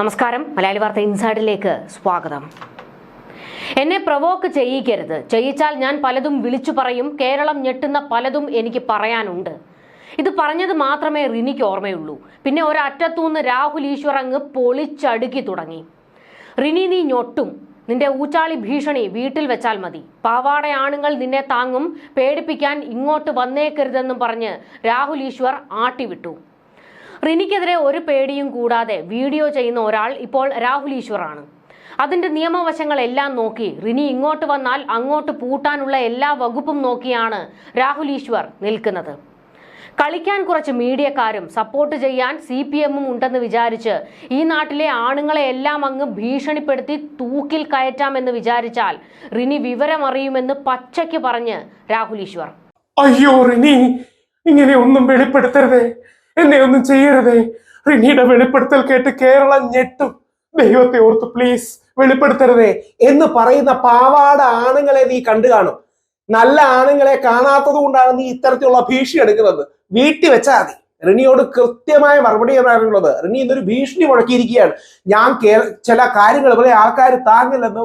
നമസ്കാരം. മലയാളി വാർത്ത ഇൻസൈഡിലേക്ക് സ്വാഗതം. എന്നെ പ്രവോക്ക് ചെയ്യിക്കരുത്. ചെയ്യിച്ചാൽ ഞാൻ പലതും വിളിച്ചു പറയും. കേരളം ഞെട്ടുന്ന പലതും എനിക്ക് പറയാനുണ്ട്. ഇത് പറഞ്ഞത് മാത്രമേ റിനിക്ക് ഓർമ്മയുള്ളൂ. പിന്നെ ഒരറ്റത്തുനിന്ന് രാഹുൽ ഈശ്വർ അങ്ങ് പൊളിച്ചടുക്കി തുടങ്ങി. റിനി നീ ഞൊട്ടും. നിന്റെ ഊച്ചാളി ഭീഷണി വീട്ടിൽ വെച്ചാൽ മതി. പാവാട ആണുങ്ങൾ നിന്നെ താങ്ങും. പേടിപ്പിക്കാൻ ഇങ്ങോട്ട് വന്നേക്കരുതെന്നും പറഞ്ഞ് രാഹുൽ ഈശ്വർ ആട്ടിവിട്ടു. റിനിക്കെതിരെ ഒരു പേടിയും കൂടാതെ വീഡിയോ ചെയ്യുന്ന ഒരാൾ ഇപ്പോൾ രാഹുൽ ഈശ്വറാണ്. അതിന്റെ നിയമവശങ്ങളെല്ലാം നോക്കി റിനി ഇങ്ങോട്ട് വന്നാൽ അങ്ങോട്ട് പൂട്ടാനുള്ള എല്ലാ വകുപ്പും നോക്കിയാണ് രാഹുൽ ഈശ്വർ നിൽക്കുന്നത്. കളിക്കാൻ കുറച്ച് മീഡിയക്കാരും സപ്പോർട്ട് ചെയ്യാൻ സി പി എമ്മും ഉണ്ടെന്ന് വിചാരിച്ച് ഈ നാട്ടിലെ ആണുങ്ങളെ എല്ലാം അങ്ങ് ഭീഷണിപ്പെടുത്തി തൂക്കിൽ കയറ്റാമെന്ന് വിചാരിച്ചാൽ റിനി വിവരമറിയുമെന്ന് പച്ചയ്ക്ക് പറഞ്ഞ് രാഹുൽ ഈശ്വർ. അയ്യോ റിനി ഇങ്ങനെ ഒന്നും വെളിപ്പെടുത്തരുതേ. എന്നെ ഒന്നും ചെയ്യരുതേ. റിനിയുടെ വെളിപ്പെടുത്തൽ കേട്ട് കേരളം ഞെട്ടും. ദൈവത്തെ ഓർത്ത് പ്ലീസ് വെളിപ്പെടുത്തരുതേ എന്ന് പറയുന്ന പാവാട ആണുങ്ങളെ നീ കണ്ടു കാണും. നല്ല ആണുങ്ങളെ കാണാത്തത് കൊണ്ടാണ് നീ ഇത്തരത്തിലുള്ള ഭീഷണി എടുക്കുന്നത്. വീട്ടിൽ വെച്ചാൽ മതി. റിനിയോട് കൃത്യമായ മറുപടി പറയാനുള്ളത് റിനി ഇന്നൊരു ഭീഷണി മുഴക്കിയിരിക്കുകയാണ്. ഞാൻ ചില കാര്യങ്ങൾ പോലെ ആൾക്കാർ താങ്ങില്ലെന്ന്!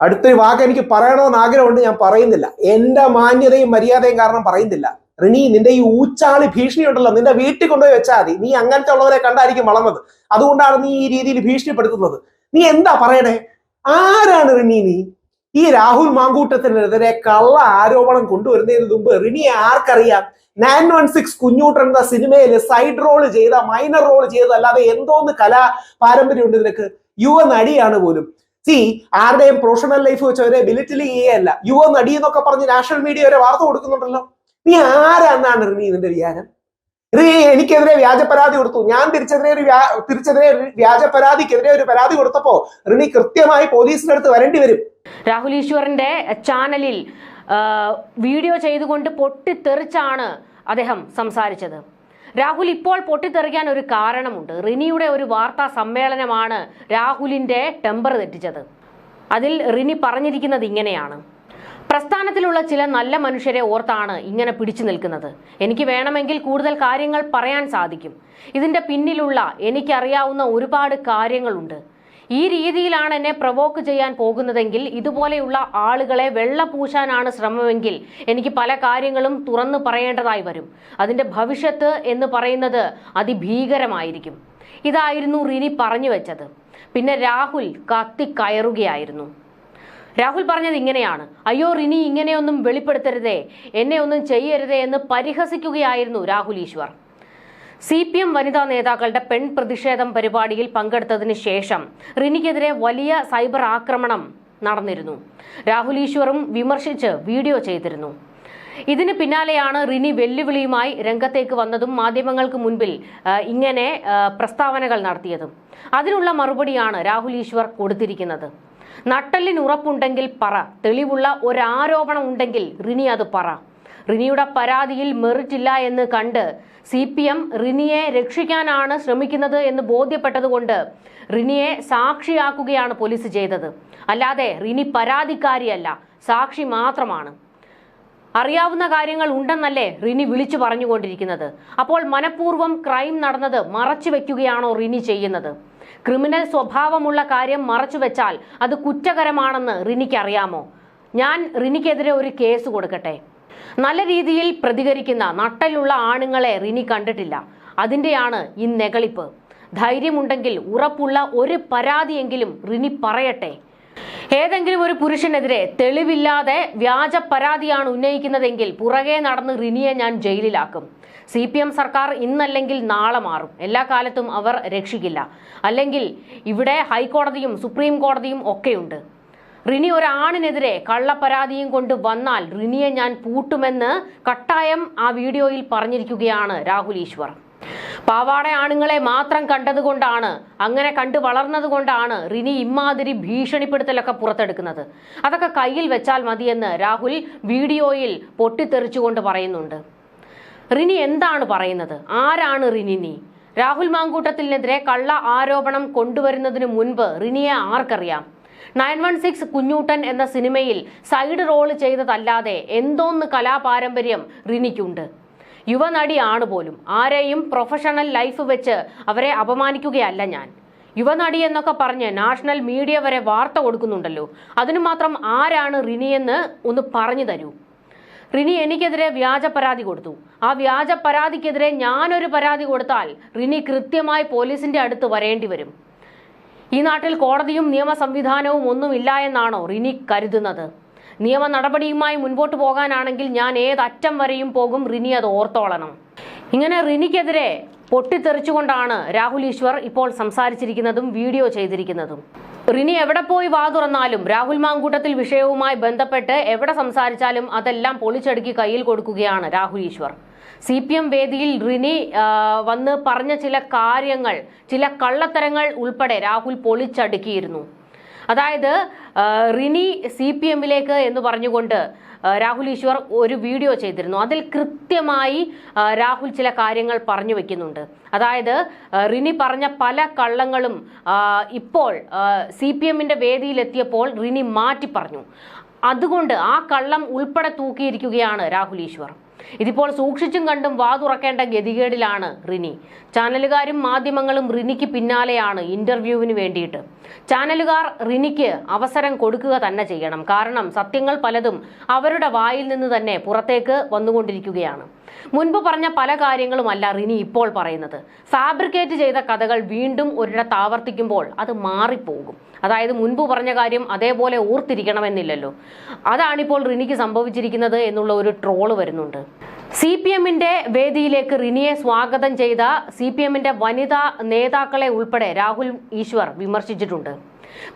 അടുത്തൊരു വാക്ക് എനിക്ക് പറയണമെന്ന് ആഗ്രഹമുണ്ട് ഞാൻ പറയുന്നില്ല. എന്റെ മാന്യതയും മര്യാദയും കാരണം പറയുന്നില്ല. റിനി നിന്റെ ഈ ഊച്ചാളി ഭീഷണി ഉണ്ടല്ലോ നിന്റെ വീട്ടിൽ കൊണ്ടുപോയി വെച്ചാൽ മതി. നീ അങ്ങനത്തെ ഉള്ളവരെ കണ്ടായിരിക്കും വളർന്നത്. അതുകൊണ്ടാണ് നീ ഈ രീതിയിൽ ഭീഷണിപ്പെടുത്തുന്നത്. നീ എന്താ പറയണേ? ആരാണ് റിനി നീ? ഈ രാഹുൽ മാങ്കൂട്ടത്തിനെതിരെ കള്ള ആരോപണം കൊണ്ടുവരുന്നതിന് മുമ്പ് റിനിയെ ആർക്കറിയാം? നയൻ വൺ സിക്സ് കുഞ്ഞൂട്ടൻ എന്ന സിനിമയിൽ സൈഡ് റോൾ ചെയ്ത മൈനർ റോൾ ചെയ്തല്ലാതെ എന്തോന്ന് കലാ പാരമ്പര്യമുണ്ട് നിനക്ക്. യുവ നടിയാണ് പോലും. സി ആരുടെയും പ്രൊഫഷണൽ ലൈഫ് വെച്ച് അവരെ ബിലിറ്റിൽ ചെയ്യല്ല യുവ നടി എന്നൊക്കെ പറഞ്ഞ് നാഷണൽ മീഡിയ വരെ വാർത്ത കൊടുക്കുന്നുണ്ടല്ലോ. നീ ആരാന്നാണ് റിനി ഇതിന്റെ വിചാരം? റിനി എനിക്കെതിരെ വ്യാജ പരാതി കൊടുത്തു. ഞാൻ തിരിച്ചെതിരെ ഒരു തിരിച്ചെതിരെ വ്യാജ പരാതിക്കെതിരെ ഒരു പരാതി കൊടുത്തപ്പോ റിനി കൃത്യമായി പോലീസിന്റെ അടുത്ത് വരേണ്ടി വരും. രാഹുൽ ഈശ്വറിന്റെ ചാനലിൽ വീഡിയോ ചെയ്തുകൊണ്ട് പൊട്ടിത്തെറിച്ചാണ് അദ്ദേഹം സംസാരിച്ചത്. രാഹുൽ ഇപ്പോൾ പൊട്ടിത്തെറിക്കാൻ ഒരു കാരണമുണ്ട്. റിനിയുടെ ഒരു വാർത്താ സമ്മേളനമാണ് രാഹുലിന്റെ ടെമ്പർ തെറ്റിച്ചത്. അതിൽ റിനി പറഞ്ഞിരിക്കുന്നത് ഇങ്ങനെയാണ്. പ്രസ്ഥാനത്തിലുള്ള ചില നല്ല മനുഷ്യരെ ഓർത്താണ് ഇങ്ങനെ പിടിച്ചു നിൽക്കുന്നത്. എനിക്ക് വേണമെങ്കിൽ കൂടുതൽ കാര്യങ്ങൾ പറയാൻ സാധിക്കും. ഇതിന്റെ പിന്നിലുള്ള എനിക്കറിയാവുന്ന ഒരുപാട് കാര്യങ്ങളുണ്ട്. ഈ രീതിയിലാണ് എന്നെ പ്രവോക്ക് ചെയ്യാൻ പോകുന്നതെങ്കിൽ ഇതുപോലെയുള്ള ആളുകളെ വെള്ള പൂശാനാണ് ശ്രമമെങ്കിൽ എനിക്ക് പല കാര്യങ്ങളും തുറന്നു പറയേണ്ടതായി വരും. അതിന്റെ ഭവിഷ്യത്ത് എന്ന് പറയുന്നത് അതിഭീകരമായിരിക്കും. ഇതായിരുന്നു റിനി പറഞ്ഞു വെച്ചത്. പിന്നെ രാഹുൽ കത്തിക്കയറുകയായിരുന്നു രാഹുൽ പറഞ്ഞത് ഇങ്ങനെയാണ്. അയ്യോ റിനി ഇങ്ങനെയൊന്നും വെളിപ്പെടുത്തരുതേ. എന്നെ ഒന്നും ചെയ്യരുതേ എന്ന് പരിഹസിക്കുകയായിരുന്നു Rahul Easwar. C P M വനിതാ നേതാക്കളുടെ പെൺ പ്രതിഷേധം പരിപാടിയിൽ പങ്കെടുത്തതിന് ശേഷം റിനിക്കെതിരെ വലിയ സൈബർ ആക്രമണം നടന്നിരുന്നു. രാഹുൽ ഈശ്വറും വിമർശിച്ച് വീഡിയോ ചെയ്തിരുന്നു. ഇതിന് പിന്നാലെയാണ് റിനി വെല്ലുവിളിയുമായി രംഗത്തേക്ക് വന്നതും മാധ്യമങ്ങൾക്ക് മുൻപിൽ ഇങ്ങനെ പ്രസ്താവനകൾ നടത്തിയതും. അതിനുള്ള മറുപടിയാണ് രാഹുൽ ഈശ്വർ കൊടുത്തിരിക്കുന്നത്. നട്ടലിന് ഉറപ്പുണ്ടെങ്കിൽ പറ. തെളിവുള്ള ഒരാരോപണം ഉണ്ടെങ്കിൽ റിനി അത് പറ. റിനിയുടെ പരാതിയിൽ മെറിറ്റ് ഇല്ല എന്ന് കണ്ട് സി പി എം റിനിയെ രക്ഷിക്കാനാണ് ശ്രമിക്കുന്നത് എന്ന് ബോധ്യപ്പെട്ടതുകൊണ്ട് റിനിയെ സാക്ഷിയാക്കുകയാണ് പോലീസ് ചെയ്തത്. അല്ലാതെ റിനി പരാതിക്കാരിയല്ല സാക്ഷി മാത്രമാണ്. അറിയാവുന്ന കാര്യങ്ങൾ ഉണ്ടെന്നല്ലേ റിനി വിളിച്ചു പറഞ്ഞുകൊണ്ടിരിക്കുന്നത്. അപ്പോൾ മനഃപൂർവം ക്രൈം നടന്നത് മറച്ചു വയ്ക്കുകയാണോ റിനി ചെയ്യുന്നത്? ക്രിമിനൽ സ്വഭാവമുള്ള കാര്യം മറച്ചുവെച്ചാൽ അത് കുറ്റകരമാണെന്ന് റിനിക്ക് അറിയാമോ? ഞാൻ റിനിക്കെതിരെ ഒരു കേസ് കൊടുക്കട്ടെ. നല്ല രീതിയിൽ പ്രതികരിക്കുന്ന നട്ടലുള്ള ആണുങ്ങളെ റിനി കണ്ടിട്ടില്ല. അതിന്റെയാണ് ഈ നെകളിപ്പ്. ധൈര്യമുണ്ടെങ്കിൽ ഉറപ്പുള്ള ഒരു പരാതിയെങ്കിലും റിനി പറയട്ടെ. ഏതെങ്കിലും ഒരു പുരുഷനെതിരെ തെളിവില്ലാതെ വ്യാജ പരാതിയാണ് ഉന്നയിക്കുന്നതെങ്കിൽ പുറകെ നടന്ന് റിനിയെ ഞാൻ ജയിലിലാക്കും. സി പി എം സർക്കാർ ഇന്നല്ലെങ്കിൽ നാളെ മാറും. എല്ലാ കാലത്തും അവർ രക്ഷിക്കില്ല. അല്ലെങ്കിൽ ഇവിടെ ഹൈക്കോടതിയും സുപ്രീം കോടതിയും ഒക്കെയുണ്ട്. റിനി ഒരാണിനെതിരെ കള്ളപ്പരാതിയും കൊണ്ട് വന്നാൽ റിനിയെ ഞാൻ പൂട്ടുമെന്ന് കട്ടായം ആ വീഡിയോയിൽ പറഞ്ഞിരിക്കുകയാണ് രാഹുൽ ഈശ്വർ. പാവാട ആണുങ്ങളെ മാത്രം കണ്ടതുകൊണ്ടാണ് അങ്ങനെ കണ്ടു വളർന്നതുകൊണ്ടാണ് റിനി ഇമ്മാതിരി ഭീഷണിപ്പെടുത്തലൊക്കെ പുറത്തെടുക്കുന്നത്. അതൊക്കെ കയ്യിൽ വെച്ചാൽ മതിയെന്ന് രാഹുൽ വീഡിയോയിൽ പൊട്ടിത്തെറിച്ചുകൊണ്ട് പറയുന്നുണ്ട്. റിനി എന്താണ് പറയുന്നത്? ആരാണ് റിനി നീ? രാഹുൽ മാങ്കൂട്ടത്തിനെതിരെ കള്ള ആരോപണം കൊണ്ടുവരുന്നതിന് മുൻപ് റിനിയെ ആർക്കറിയാം? നയൻ വൺ സിക്സ് കുഞ്ഞൂട്ടൻ എന്ന സിനിമയിൽ സൈഡ് റോൾ ചെയ്തതല്ലാതെ എന്തോന്ന് കലാപാരമ്പര്യം റിനിക്കുണ്ട്? യുവനടിയാണ് പോലും ആരെയും പ്രൊഫഷണൽ ലൈഫ് വെച്ച് അവരെ അപമാനിക്കുകയല്ല ഞാൻ. യുവനടി എന്നൊക്കെ പറഞ്ഞ് നാഷണൽ മീഡിയ വരെ വാർത്ത കൊടുക്കുന്നുണ്ടല്ലോ. അതിനു മാത്രം ആരാണ് റിനിയെന്ന് ഒന്ന് പറഞ്ഞു തരൂ. റിനി എനിക്കെതിരെ വ്യാജ പരാതി കൊടുത്തു. ആ വ്യാജ പരാതിക്കെതിരെ ഞാനൊരു പരാതി കൊടുത്താൽ റിനി കൃത്യമായി പോലീസിന്റെ അടുത്ത് വരേണ്ടി വരും. ഈ നാട്ടിൽ കോടതിയും നിയമ സംവിധാനവും ഒന്നുമില്ല എന്നാണോ റിനി കരുതുന്നത്? നിയമ നടപടിയുമായി മുൻപോട്ട് പോകാനാണെങ്കിൽ ഞാൻ ഏതറ്റം വരെയും പോകും. റിനി അത് ഓർത്തോളണം. ഇങ്ങനെ റിനിക്കെതിരെ പൊട്ടിത്തെറിച്ചുകൊണ്ടാണ് രാഹുൽ ഈശ്വർ ഇപ്പോൾ സംസാരിച്ചിരിക്കുന്നതും വീഡിയോ ചെയ്തിരിക്കുന്നതും. റിനി എവിടെ പോയി വാ തുറന്നാലും രാഹുൽ മാങ്കൂട്ടത്തിൽ വിഷയവുമായി ബന്ധപ്പെട്ട് എവിടെ സംസാരിച്ചാലും അതെല്ലാം പൊളിച്ചടുക്കി കയ്യിൽ കൊടുക്കുകയാണ് Rahul Easwar. C P M വേദിയിൽ റിനി വന്ന് പറഞ്ഞ ചില കാര്യങ്ങൾ ചില കള്ളത്തരങ്ങൾ ഉൾപ്പെടെ രാഹുൽ പൊളിച്ചടുക്കിയിരുന്നു. അതായത് റിനി സി പി എമ്മിലേക്ക് എന്ന് പറഞ്ഞുകൊണ്ട് രാഹുൽ ഈശ്വർ ഒരു വീഡിയോ ചെയ്തിരുന്നു. അതിൽ കൃത്യമായി രാഹുൽ ചില കാര്യങ്ങൾ പറഞ്ഞു വെക്കുന്നുണ്ട്. അതായത് റിനി പറഞ്ഞ പല കള്ളങ്ങളും ഇപ്പോൾ സി പി എമ്മിന്റെ വേദിയിലെത്തിയപ്പോൾ റിനി മാറ്റി പറഞ്ഞു. അതുകൊണ്ട് ആ കള്ളം ഉൾപ്പെടെ തൂക്കിയിരിക്കുകയാണ് രാഹുൽ ഈശ്വർ. ഇതിപ്പോൾ സൂക്ഷിച്ചും കണ്ടും വാതുറക്കേണ്ട ഗതികേടിലാണ് റിനി. ചാനലുകാരും മാധ്യമങ്ങളും റിനിക്ക് പിന്നാലെയാണ് ഇന്റർവ്യൂവിന് വേണ്ടിയിട്ട്. ചാനലുകാർ റിനിക്ക് അവസരം കൊടുക്കുക തന്നെ ചെയ്യണം. കാരണം സത്യങ്ങൾ പലതും അവരുടെ വായിൽ നിന്ന് തന്നെ പുറത്തേക്ക് വന്നുകൊണ്ടിരിക്കുകയാണ്. മുൻപ് പറഞ്ഞ പല കാര്യങ്ങളുമല്ല റിനി ഇപ്പോൾ പറയുന്നത്. ഫാബ്രിക്കേറ്റ് ചെയ്ത കഥകൾ വീണ്ടും ഒരിടത്ത് ആവർത്തിക്കുമ്പോൾ അത് മാറിപ്പോകും. അതായത് മുൻപ് പറഞ്ഞ കാര്യം അതേപോലെ ഓർത്തിരിക്കണമെന്നില്ലല്ലോ. അതാണിപ്പോൾ റിനിക്ക് സംഭവിച്ചിരിക്കുന്നത് എന്നുള്ള ഒരു ട്രോൾ വരുന്നുണ്ട്. സി പി എമ്മിന്റെ വേദിയിലേക്ക് റിനിയെ സ്വാഗതം ചെയ്ത സി പി എമ്മിന്റെ വനിതാ നേതാക്കളെ ഉൾപ്പെടെ രാഹുൽ ഈശ്വർ വിമർശിച്ചിട്ടുണ്ട്.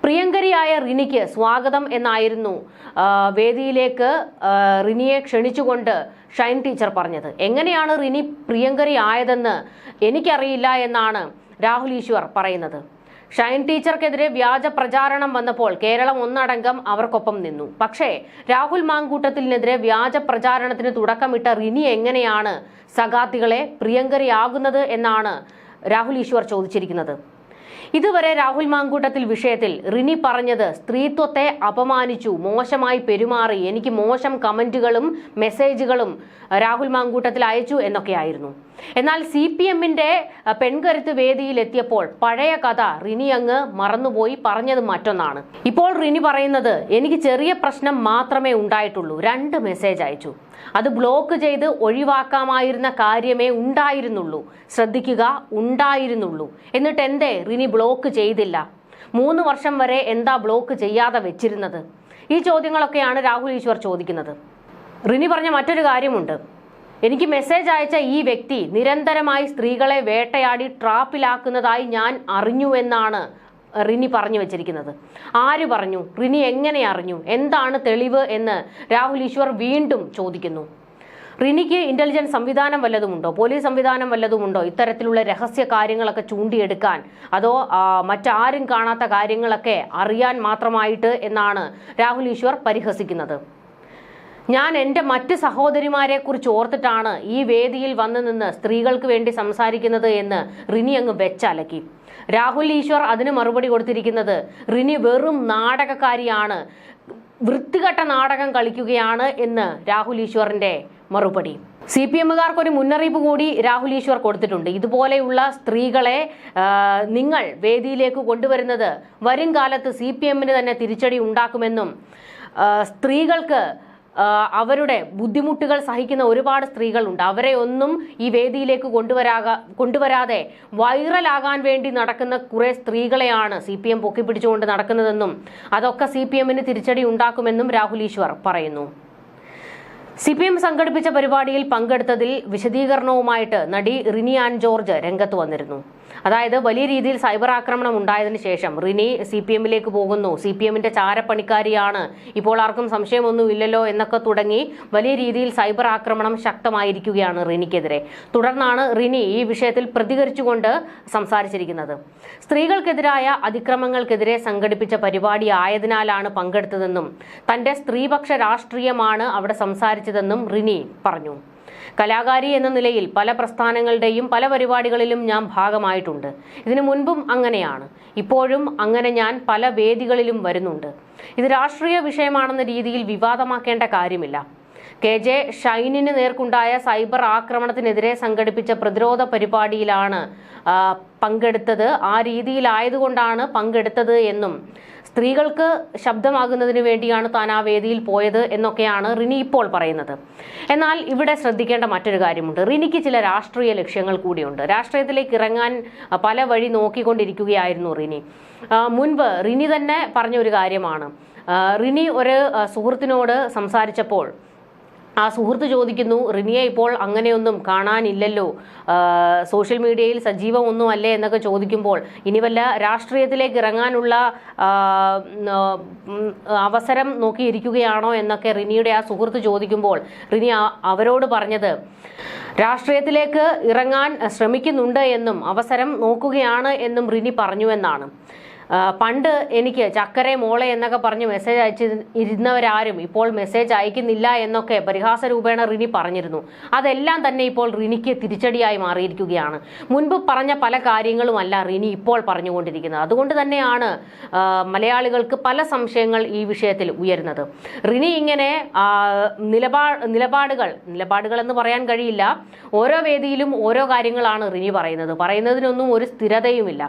പ്രിയങ്കരിയായ റിനിക്ക് സ്വാഗതം എന്നായിരുന്നു വേദിയിലേക്ക് റിനിയെ ക്ഷണിച്ചുകൊണ്ട് ഷൈൻ ടീച്ചർ പറഞ്ഞത്. എങ്ങനെയാണ് റിനി പ്രിയങ്കരി ആയതെന്ന് എനിക്കറിയില്ല എന്നാണ് രാഹുൽ ഈശ്വർ പറയുന്നത്. ഷൈൻ ടീച്ചർക്കെതിരെ വ്യാജ പ്രചാരണം വന്നപ്പോൾ കേരളം ഒന്നടങ്കം അവർക്കൊപ്പം നിന്നു. പക്ഷേ രാഹുൽ മാങ്കൂട്ടത്തിനെതിരെ വ്യാജ പ്രചാരണത്തിന് തുടക്കമിട്ട റിനി എങ്ങനെയാണ് സഖാത്തികളെ പ്രിയങ്കരിയാകുന്നത് എന്നാണ് രാഹുൽ ഈശ്വർ ചോദിച്ചിരിക്കുന്നത്. ഇതുവരെ രാഹുൽ മാങ്കൂട്ടത്തിൽ വിഷയത്തിൽ റിനി പറഞ്ഞത് സ്ത്രീത്വത്തെ അപമാനിച്ചു മോശമായി പെരുമാറി എനിക്ക് മോശം കമന്റുകളും മെസ്സേജുകളും രാഹുൽ മാങ്കൂട്ടത്തിൽ അയച്ചു എന്നൊക്കെയായിരുന്നു. എന്നാൽ സി പി എമ്മിന്റെ പെൺകരുത്ത് വേദിയിലെത്തിയപ്പോൾ പഴയ കഥ റിനി അങ്ങ് മറന്നുപോയി പറഞ്ഞത് മറ്റൊന്നാണ്. ഇപ്പോൾ റിനി പറയുന്നത് എനിക്ക് ചെറിയ പ്രശ്നം മാത്രമേ ഉണ്ടായിട്ടുള്ളൂ രണ്ട് മെസ്സേജ് അയച്ചു. അത് ബ്ലോക്ക് ചെയ്ത് ഒഴിവാക്കാമായിരുന്ന കാര്യമേ ഉണ്ടായിരുന്നുള്ളൂ. ശ്രദ്ധിക്കുക ഉണ്ടായിരുന്നുള്ളൂ. എന്നിട്ട് എന്തേ റിനി ബ്ലോക്ക് ചെയ്തില്ല? മൂന്ന് വർഷം വരെ എന്താ ബ്ലോക്ക് ചെയ്യാതെ വെച്ചിരുന്നത്? ഈ ചോദ്യങ്ങളൊക്കെയാണ് രാഹുൽ ഈശ്വർ ചോദിക്കുന്നത്. റിനി പറഞ്ഞ മറ്റൊരു കാര്യമുണ്ട്. എനിക്ക് മെസ്സേജ് അയച്ച ഈ വ്യക്തി നിരന്തരമായി സ്ത്രീകളെ വേട്ടയാടി ട്രാപ്പിലാക്കുന്നതായി ഞാൻ അറിഞ്ഞു എന്നാണ് റിനി പറഞ്ഞു വെച്ചിരിക്കുന്നത്. ആര് പറഞ്ഞു? റിനി എങ്ങനെ അറിഞ്ഞു? എന്താണ് തെളിവ് എന്ന് രാഹുൽ ഈശ്വർ വീണ്ടും ചോദിക്കുന്നു. റിനിക്ക് ഇന്റലിജൻസ് സംവിധാനം വല്ലതുമുണ്ടോ പോലീസ് സംവിധാനം വല്ലതുമുണ്ടോ ഇത്തരത്തിലുള്ള രഹസ്യ കാര്യങ്ങളൊക്കെ ചൂണ്ടിയെടുക്കാൻ അതോ മറ്റാരും കാണാത്ത കാര്യങ്ങളൊക്കെ അറിയാൻ മാത്രമായിട്ട് എന്നാണ് രാഹുൽ ഈശ്വർ പരിഹസിക്കുന്നത്. ഞാൻ എന്റെ മറ്റ് സഹോദരിമാരെ കുറിച്ച് ഓർത്തിട്ടാണ് ഈ വേദിയിൽ വന്നു നിന്ന് സ്ത്രീകൾക്ക് വേണ്ടി സംസാരിക്കുന്നത് എന്ന് റിനി അങ്ങ് വെച്ചലക്കി. രാഹുൽ ഈശ്വർ അതിന് മറുപടി കൊടുത്തിരിക്കുന്നത് റിനി വെറും നാടകക്കാരിയാണ് വൃത്തികെട്ട നാടകം കളിക്കുകയാണ് എന്ന് രാഹുൽ ഈശ്വറിന്റെ മറുപടി. സി പി എമ്മുകാർക്ക് ഒരു മുന്നറിയിപ്പ് കൂടി രാഹുൽ ഈശ്വർ കൊടുത്തിട്ടുണ്ട്. ഇതുപോലെയുള്ള സ്ത്രീകളെ നിങ്ങൾ വേദിയിലേക്ക് കൊണ്ടുവരുന്നത് വരും കാലത്ത് സി പി എമ്മിന് തന്നെ തിരിച്ചടി ഉണ്ടാക്കുമെന്നും സ്ത്രീകൾക്ക് അവരുടെ ബുദ്ധിമുട്ടുകൾ സഹിക്കുന്ന ഒരുപാട് സ്ത്രീകളുണ്ട്. അവരെ ഒന്നും ഈ വേദിയിലേക്ക് കൊണ്ടുവരാക കൊണ്ടുവരാതെ വൈറലാകാൻ വേണ്ടി നടക്കുന്ന കുറെ സ്ത്രീകളെയാണ് സി പി എം പൊക്കിപ്പിടിച്ചുകൊണ്ട് നടക്കുന്നതെന്നും അതൊക്കെ സി പി എമ്മിന് തിരിച്ചടി ഉണ്ടാക്കുമെന്നും രാഹുൽ ഈശ്വർ പറയുന്നു. സി പി എം സംഘടിപ്പിച്ച പരിപാടിയിൽ പങ്കെടുത്തതിൽ വിശദീകരണവുമായിട്ട് നടി റിനി ആൻ ജോർജ് രംഗത്ത് വന്നിരുന്നു. അതായത് വലിയ രീതിയിൽ സൈബർ ആക്രമണം ഉണ്ടായതിന് ശേഷം റിനി സി പി എമ്മിലേക്ക് പോകുന്നു. സി പി എമ്മിന്റെ ചാരപ്പണിക്കാരിയാണ്. ഇപ്പോൾ ആർക്കും സംശയമൊന്നും ഇല്ലല്ലോ എന്നൊക്കെ തുടങ്ങി വലിയ രീതിയിൽ സൈബർ ആക്രമണം ശക്തമായിരിക്കുകയാണ് റിനിക്കെതിരെ. തുടർന്നാണ് റിനി ഈ വിഷയത്തിൽ പ്രതികരിച്ചുകൊണ്ട് സംസാരിച്ചിരിക്കുന്നത്. സ്ത്രീകൾക്കെതിരായ അതിക്രമങ്ങൾക്കെതിരെ സംഘടിപ്പിച്ച പരിപാടി ആയതിനാലാണ് പങ്കെടുത്തതെന്നും തന്റെ സ്ത്രീപക്ഷ രാഷ്ട്രീയമാണ് അവിടെ സംസാരിച്ചതെന്നും റിനി പറഞ്ഞു. കലാകാരി എന്ന നിലയിൽ പല പ്രസ്ഥാനങ്ങളുടെയും പല പരിപാടികളിലും ഞാൻ ഭാഗമായിട്ടുണ്ട്. ഇതിനു മുൻപും അങ്ങനെയാണ്. ഇപ്പോഴും അങ്ങനെ ഞാൻ പല വേദികളിലും വരുന്നുണ്ട്. ഇത് രാഷ്ട്രീയ വിഷയമാണെന്ന രീതിയിൽ വിവാദമാക്കേണ്ട കാര്യമില്ല. കെ ജെ ഷൈനിന് നേർക്കുണ്ടായ സൈബർ ആക്രമണത്തിനെതിരെ സംഘടിപ്പിച്ച പ്രതിരോധ പരിപാടിയിലാണ് പങ്കെടുത്തത്. ആ രീതിയിലായതുകൊണ്ടാണ് പങ്കെടുത്തത് എന്നും സ്ത്രീകൾക്ക് ശബ്ദമാകുന്നതിന് വേണ്ടിയാണ് താൻ ആ വേദിയിൽ പോയത് എന്നൊക്കെയാണ് റിനി ഇപ്പോൾ പറയുന്നത്. എന്നാൽ ഇവിടെ ശ്രദ്ധിക്കേണ്ട മറ്റൊരു കാര്യമുണ്ട്. റിനിക്ക് ചില രാഷ്ട്രീയ ലക്ഷ്യങ്ങൾ കൂടിയുണ്ട്. രാഷ്ട്രീയത്തിലേക്ക് ഇറങ്ങാൻ പല വഴി നോക്കിക്കൊണ്ടിരിക്കുകയായിരുന്നു റിനി. മുൻപ് റിനി തന്നെ പറഞ്ഞ ഒരു കാര്യമാണ്. റിനി ഒരു സുഹൃത്തിനോട് സംസാരിച്ചപ്പോൾ ആ സുഹൃത്ത് ചോദിക്കുന്നു റിനിയെ ഇപ്പോൾ അങ്ങനെയൊന്നും കാണാനില്ലല്ലോ. സോഷ്യൽ മീഡിയയിൽ സജീവമൊന്നും അല്ലേ എന്നൊക്കെ ചോദിക്കുമ്പോൾ ഇനി വല്ല രാഷ്ട്രീയത്തിലേക്ക് ഇറങ്ങാനുള്ള അവസരം നോക്കിയിരിക്കുകയാണോ എന്നൊക്കെ റിനിയുടെ ആ സുഹൃത്ത് ചോദിക്കുമ്പോൾ റിനി അവരോട് പറഞ്ഞത് രാഷ്ട്രീയത്തിലേക്ക് ഇറങ്ങാൻ ശ്രമിക്കുന്നുണ്ട് എന്നും അവസരം നോക്കുകയാണ് എന്നും റിനി പറഞ്ഞുവെന്നാണ് പണ്ട് എനിക്ക് ചക്കരെ മോളെ എന്നൊക്കെ പറഞ്ഞ് മെസ്സേജ് അയച്ച് ഇരുന്നവരാരും ഇപ്പോൾ മെസ്സേജ് അയക്കുന്നില്ല എന്നൊക്കെ പരിഹാസ രൂപേണ റിനി പറഞ്ഞിരുന്നു. അതെല്ലാം തന്നെ ഇപ്പോൾ റിനിക്ക് തിരിച്ചടിയായി മാറിയിരിക്കുകയാണ്. മുൻപ് പറഞ്ഞ പല കാര്യങ്ങളുമല്ല റിനി ഇപ്പോൾ പറഞ്ഞുകൊണ്ടിരിക്കുന്നത്. അതുകൊണ്ട് തന്നെയാണ് മലയാളികൾക്ക് പല സംശയങ്ങൾ ഈ വിഷയത്തിൽ ഉയരുന്നത്. റിനി ഇങ്ങനെ നിലപാ നിലപാടുകൾ നിലപാടുകൾ എന്ന് പറയാൻ കഴിയില്ല. ഓരോ വേദിയിലും ഓരോ കാര്യങ്ങളാണ് റിനി പറയുന്നത്. പറയുന്നതിനൊന്നും ഒരു സ്ഥിരതയുമില്ല.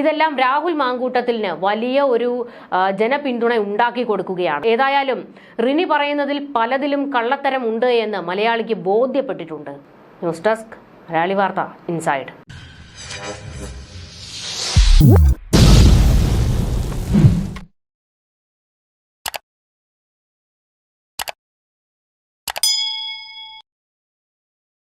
ഇതെല്ലാം രാഹുൽ മാങ്കൂട്ടത്തിന് വലിയ ഒരു ജനപിന്തുണ ഉണ്ടാക്കി കൊടുക്കുകയാണ്. ഏതായാലും റിനി പറയുന്നതിൽ പലതിലും കള്ളത്തരം ഉണ്ട് എന്ന് മലയാളിക്ക് ബോധ്യപ്പെട്ടിട്ടുണ്ട്. ന്യൂസ് ഡെസ്ക് മലയാളി വാർത്ത ഇൻസൈഡ്.